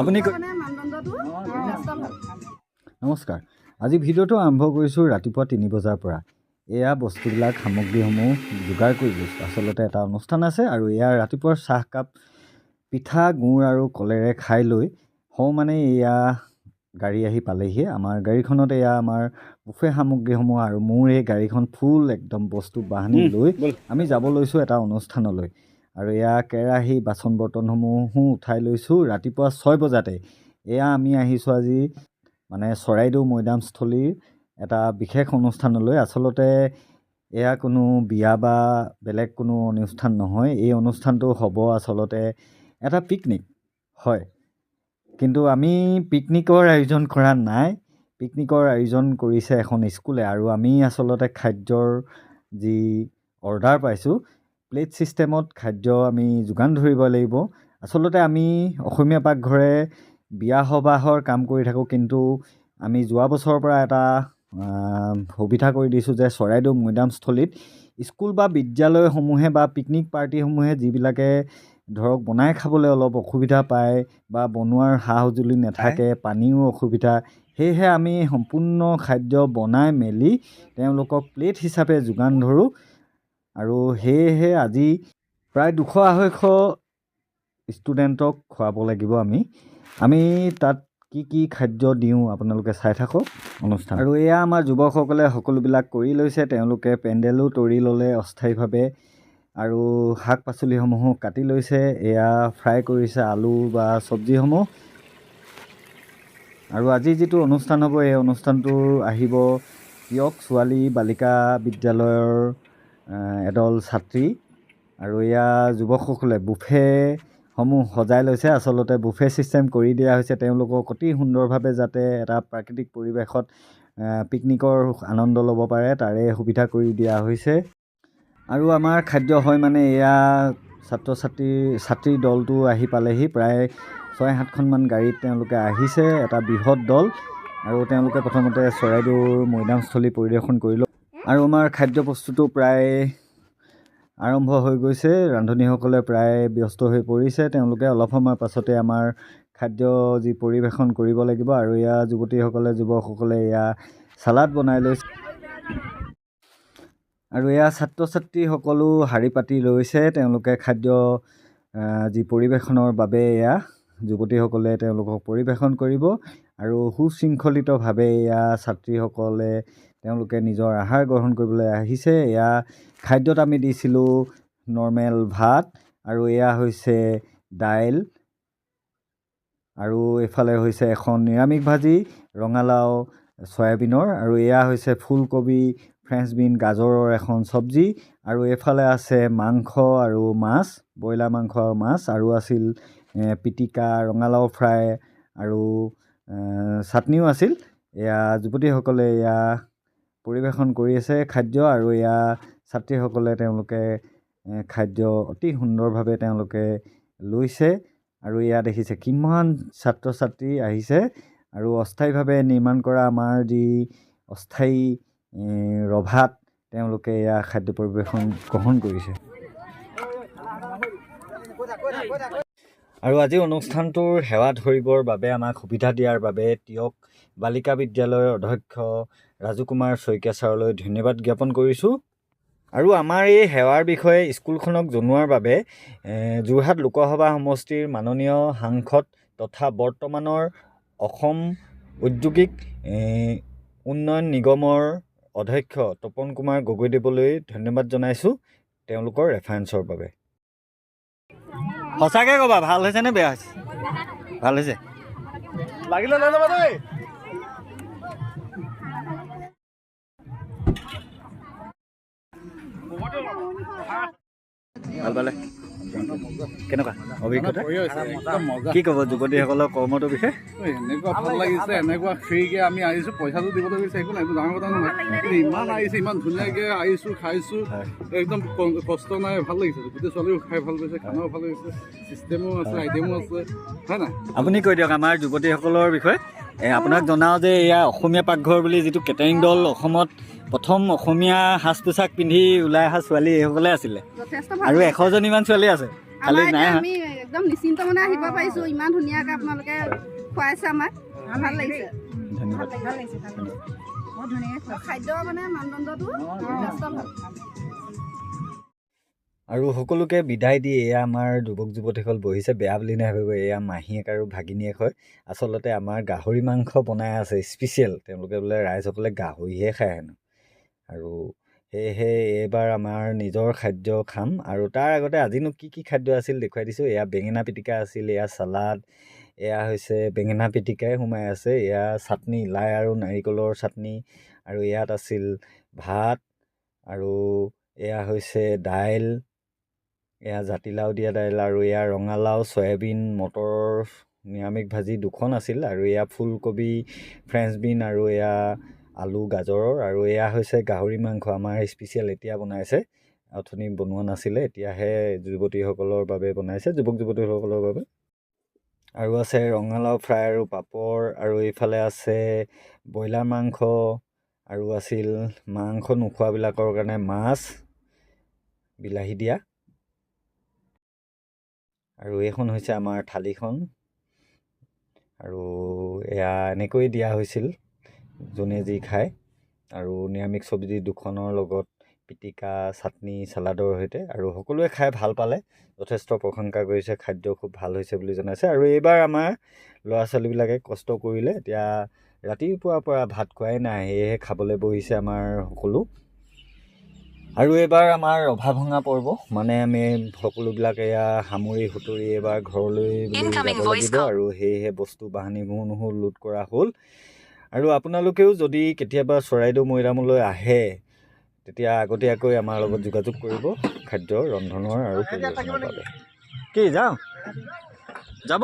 আপুনি নমস্কাৰ। আজি ভিডিঅ'টো আৰম্ভ কৰিছোঁ ৰাতিপুৱা তিনি বজাৰ পৰা। এয়া বস্তুবিলাক সামগ্ৰীসমূহ যোগাৰ কৰি লৈছোঁ। আচলতে এটা অনুষ্ঠান আছে আৰু এয়া ৰাতিপুৱাৰ চাহকাপ পিঠা গুড় আৰু কলেৰে খাই লৈ হওঁ মানে এয়া গাড়ী আহি পালেহি আমাৰ গাড়ীখনত এয়া আমাৰ বুফে সামগ্ৰীসমূহ আৰু মোৰ এই গাড়ীখন ফুল একদম বস্তু বাহানি লৈ আমি যাব লৈছোঁ এটা অনুষ্ঠানলৈ। আৰু এয়া কেৰাহী বাচন বৰ্তনসমূহো উঠাই লৈছোঁ ৰাতিপুৱা ছয় বজাতে। এয়া আমি আহিছোঁ আজি মানে চৰাইদেউ মৈদামস্থলীৰ এটা বিশেষ অনুষ্ঠানলৈ। আচলতে এয়া কোনো বিয়া বা বেলেগ কোনো অনুষ্ঠান নহয়। এই অনুষ্ঠানটো হ'ব আচলতে এটা পিকনিক হয়। কিন্তু আমি পিকনিকৰ আয়োজন কৰা নাই। পিকনিকৰ আয়োজন কৰিছে এখন স্কুলে আৰু আমি আচলতে খাদ্যৰ যি অৰ্ডাৰ পাইছোঁ প্লেট ছিষ্টেমত খাদ্য আমি যোগান ধৰিব লাগিব। আচলতে আমি অসমীয়া পাকঘৰে বিয়া সবাহৰ কাম কৰি থাকোঁ কিন্তু আমি যোৱা বছৰৰ পৰা এটা সুবিধা কৰি দিছোঁ যে চৰাইদেউ মৈদামস্থলীত স্কুল বা বিদ্যালয়সমূহে বা পিকনিক পাৰ্টিসমূহে যিবিলাকে ধৰক বনাই খাবলৈ অলপ অসুবিধা পায় বা বনোৱাৰ সা সঁজুলি নাথাকে পানীও অসুবিধা সেয়েহে আমি সম্পূৰ্ণ খাদ্য বনাই মেলি তেওঁলোকক প্লেট হিচাপে যোগান ধৰোঁ। আৰু সেয়েহে আজি প্ৰায় দুশ আঢ়ৈশ ষ্টুডেণ্টক খুৱাব লাগিব আমি। আমি তাত কি কি খাদ্য দিওঁ আপোনালোকে চাই থাকক অনুষ্ঠান। আৰু এয়া আমাৰ যুৱকসকলে সকলোবিলাক কৰি লৈছে। তেওঁলোকে পেণ্ডেলো তৰি ল'লে অস্থায়ীভাৱে আৰু শাক পাচলিসমূহো কাটি লৈছে। এয়া ফ্ৰাই কৰিছে আলু বা চব্জিসমূহ। আৰু আজি যিটো অনুষ্ঠান হ'ব এই অনুষ্ঠানটোৰ আহিব প্ৰিয়ক ছোৱালী বালিকা বিদ্যালয়ৰ এদল ছাত্ৰী। আৰু এয়া যুৱকসকলে বুফেসমূহ সজাই লৈছে। আচলতে বুফে ছিষ্টেম কৰি দিয়া হৈছে তেওঁলোকক অতি সুন্দৰভাৱে যাতে এটা প্ৰাকৃতিক পৰিৱেশত পিকনিকৰ আনন্দ ল'ব পাৰে তাৰে সুবিধা কৰি দিয়া হৈছে। আৰু আমাৰ খাদ্য হয় মানে এয়া ছাত্ৰ ছাত্ৰীৰ ছাত্ৰীৰ দলটো আহি পালেহি। প্ৰায় ছয় সাতখনমান গাড়ীত তেওঁলোকে আহিছে এটা বৃহৎ দল। আৰু তেওঁলোকে প্ৰথমতে চৰাইদেউৰ মৈদামস্থলী পৰিদৰ্শন কৰিলোঁ। আৰু আমাৰ খাদ্য প্ৰস্তুতো প্ৰায় আৰম্ভ হৈ গৈছে। ৰান্ধনীসকলে প্ৰায় ব্যস্ত হৈ পৰিছে। তেওঁলোকে অলপ সময়ৰ পাছতে আমাৰ খাদ্য যি পৰিৱেশন কৰিব লাগিব আৰু এয়া যুৱতীসকলে যুৱকসকলে এয়া চালাড বনাই লৈছে। আৰু এয়া ছাত্ৰ ছাত্ৰীসকলো শাৰী পাতি লৈছে। তেওঁলোকে খাদ্য যি পৰিৱেশনৰ বাবে এয়া যুৱতীসকলে তেওঁলোকক পৰিৱেশন কৰিব আৰু সুশৃংখলিতভাৱে এয়া ছাত্ৰীসকলে তেওঁলোকে নিজৰ আহাৰ গ্ৰহণ কৰিবলৈ আহিছে। এয়া খাদ্যত আমি দিছিলোঁ নৰ্মেল ভাত আৰু এয়া হৈছে দাইল আৰু এইফালে হৈছে এখন নিৰামিষ ভাজি ৰঙালাও চয়াবিনৰ আৰু এয়া হৈছে ফুলকবি ফ্ৰেঞ্চ বিন গাজৰৰ এখন চব্জি আৰু এইফালে আছে মাংস আৰু মাছ ব্ৰইলাৰ মাংস আৰু মাছ আৰু আছিল পিটিকা ৰঙালাও ফ্ৰাই আৰু চাটনিও আছিল। এয়া যুৱতীসকলে এয়া পৰিৱেশন কৰি আছে খাদ্য আৰু এয়া ছাত্ৰীসকলে তেওঁলোকে খাদ্য অতি সুন্দৰভাৱে তেওঁলোকে লৈছে আৰু এয়া দেখিছে কিমান ছাত্ৰ ছাত্ৰী আহিছে আৰু অস্থায়ীভাৱে নিৰ্মাণ কৰা আমাৰ যি অস্থায়ী ৰভাত তেওঁলোকে এয়া খাদ্য পৰিৱেশন গ্ৰহণ কৰিছে। আৰু আজি অনুষ্ঠানটোৰ সেৱা ধৰিবৰ বাবে আমাক সুবিধা দিয়াৰ বাবে তিয়ক বালিকা বিদ্যালয়ৰ অধ্যক্ষ ৰাজু কুমাৰ শইকীয়া ছাৰলৈ ধন্যবাদ জ্ঞাপন কৰিছোঁ। আৰু আমাৰ এই সেৱাৰ বিষয়ে স্কুলখনক জনোৱাৰ বাবে যোৰহাট লোকসভা সমষ্টিৰ মাননীয় সাংসদ তথা বৰ্তমানৰ অসম ঔদ্যোগিক উন্নয়ন নিগমৰ অধ্যক্ষ তপন কুমাৰ গগৈদেৱলৈ ধন্যবাদ জনাইছোঁ তেওঁলোকৰ ৰেফাৰেঞ্চৰ বাবে। সঁচাকৈ ক'বা ভাল হৈছে নে বেয়া হৈছে? ভাল হৈছে। লাগিলে লৈ ল'বা দেই ভাল পালে কেনেকুৱা? অভিজ্ঞতা? কি ক'ব যুৱতীসকলৰ কৰ্মটোৰ বিষয়ে এনেকুৱা ভাল লাগিছে এনেকুৱা ফ্ৰীকে আমি আহিছোঁ পইচাটো দিবলৈ গৈছে একো নাই একো ডাঙৰ কথা নহয়। কিন্তু ইমান আহিছে ইমান ধুনীয়াকৈ আহিছোঁ খাইছোঁ। একদম কষ্ট নাই ভাল লাগিছে গোটেই ছোৱালীও খাই ভাল পাইছে খানাও ভাল লাগিছে চিষ্টেমো আছে আইটেমো আছে হয় নাই? আপুনি কৈ দিয়ক আমাৰ যুৱতীসকলৰ বিষয়ে। এ, আপোনাক জনাওঁ যে এয়া অসমীয়া পাকঘৰ বুলি যিটো কেটাৰিং দল অসমত প্ৰথম অসমীয়া সাজ পোছাক পিন্ধি ওলাই অহা ছোৱালী এইসকলে আছিলে। আৰু এশজনীমান ছোৱালী আছে। আমাৰ এতিয়া? আমি একদম নিশ্চিন্ত মানে আহিব পাৰিছো। ইমান ধুনীয়াকে আপোনালোকে খুৱাইছে আমাক। ভাল লাগিছে। ধন্যবাদ। ভাল লাগিছে ভাল লাগিছে। বহুত ধুনীয়াকে খাদ্য মানে মানদণ্ডটো যথেষ্ট ভাল। আৰু সকলোকে বিদায় দি এয়া আমাৰ যুৱক যুৱতীসকল বহিছে বেয়া বুলি নাভাবিব এয়া মাহীয়েক আৰু ভাগিনীয়েক হয়। আচলতে আমাৰ গাহৰি মাংস বনাই আছে স্পেচিয়েল তেওঁলোকে বোলে ৰাইজসকলে গাহৰিহে খায় হেনো। আৰু সেয়েহে এইবাৰ আমাৰ নিজৰ খাদ্য খাম আৰু তাৰ আগতে আজিনো কি কি খাদ্য আছিল দেখুৱাই দিছোঁ। এয়া বেঙেনা পিটিকা আছিল এয়া চালাড এয়া হৈছে বেঙেনা পিটিকাই সোমাই আছে এয়া চাটনি লাই আৰু নাৰিকলৰ চাটনি আৰু ইয়াত আছিল ভাত আৰু এয়া হৈছে দাইল এয়া জাতিলাও দিয়া দাইল আৰু এয়া ৰঙালাও চয়াবিন মটৰ নিৰামিষ ভাজি দুখন আছিল আৰু এয়া ফুলকবি ফ্ৰেঞ্চ বিন আৰু এয়া আলু গাজৰৰ আৰু এয়া হৈছে গাহৰি মাংস। আমাৰ স্পেচিয়েল এতিয়া বনাইছে। অথনি বনোৱা নাছিলে এতিয়াহে যুৱতীসকলৰ বাবে বনাইছে যুৱক যুৱতীসকলৰ বাবে। আৰু আছে ৰঙালাও ফ্ৰাই আৰু পাপৰ আৰু এইফালে আছে ব্ৰইলাৰ মাংস আৰু আছিল মাংস নোখোৱাবিলাকৰ কাৰণে মাছ বিলাহী দিয়া। আৰু এইখন হৈছে আমাৰ থালিখন। আৰু এয়া এনেকৈ দিয়া হৈছিল। যোনে যি খায় আৰু নিৰামিষ চব্জি দুখনৰ লগত পিটিকা চাটনি চালাডৰ সৈতে আৰু সকলোৱে খাই ভাল পালে যথেষ্ট প্ৰশংসা কৰিছে খাদ্য খুব ভাল হৈছে বুলি জনাইছে। আৰু এইবাৰ আমাৰ ল'ৰা ছোৱালীবিলাকে কষ্ট কৰিলে এতিয়া ৰাতিপুৱাৰ পৰা ভাত খোৱাই নাই সেয়েহে খাবলৈ বহিছে আমাৰ সকলো। আৰু এইবাৰ আমাৰ ৰভা ভঙা পৰ্ব মানে আমি সকলোবিলাক এয়া সামৰি সুতৰি এইবাৰ ঘৰলৈ বুলি যাব লাগিব. আৰু সেয়েহে বস্তু বাহানিসমূহ লোড কৰা হ'ল। আৰু আপোনালোকেও যদি কেতিয়াবা চৰাইদেউ মৈদামলৈ আহে তেতিয়া আগতীয়াকৈ আমাৰ লগত যোগাযোগ কৰিব খাদ্য ৰন্ধনৰ আৰু কি যাওঁ যাব।